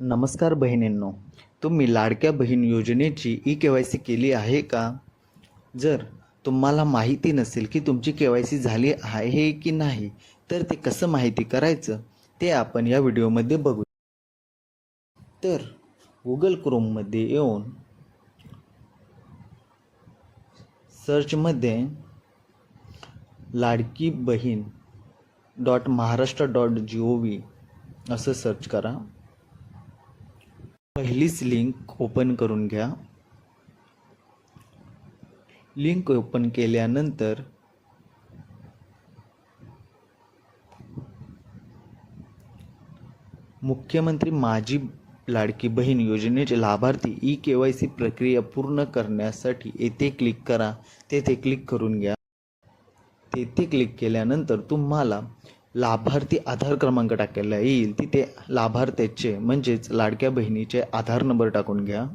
नमस्कार बहिणींनो तुम्ही लाडक्या बहीण योजनेची ई के वाय सी केली आहे का? जर तुम्हाला माहिती नसेल की तुमची के वाय सी झाली आहे की नाही तर ते कसं माहिती करायचं ते आपण या व्हिडिओमध्ये बघू. तर गुगल क्रोममध्ये येऊन सर्चमध्ये Ladki Bahin dot Maharashtra dot G O V असं सर्च करा. पहिलीच लिंक ओपन करून घ्या. लिंक ओपन केल्यानंतर मुख्यमंत्री माझी लाडकी बहीण योजनेचे लाभार्थी ई के वाय सी प्रक्रिया पूर्ण करण्यासाठी येथे क्लिक करा. तेथे क्लिक करून घ्या. तेथे क्लिक केल्यानंतर तुम्हाला लाभार्थी आधार क्रमांक टाकायला येईल. तिथे लाभार्थ्याचे म्हणजेच लाडक्या बहिणीचे आधार नंबर टाकून घ्या.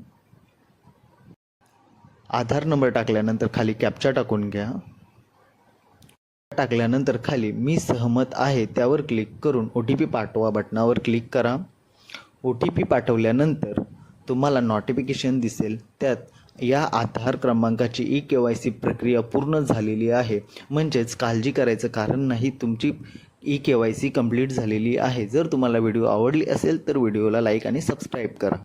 आधार नंबर टाकल्यानंतर खाली कॅप्चा टाकून घ्या. टाकल्यानंतर खाली मी सहमत आहे त्यावर क्लिक करून ओ टी पी पाठवा बटनावर क्लिक करा. ओ टी पी पाठवल्यानंतर तुम्हाला नोटिफिकेशन दिसेल. त्यात या आधार क्रमांकाची ई के वाय सी प्रक्रिया पूर्ण झालेली आहे. म्हणजेच काळजी करायचं कारण नाही तुमची E K Y C complete झालेली आहे. जर तुम्हाला व्हिडिओ आवडली असेल तर व्हिडिओला लाईक आणि सबस्क्राईब करा.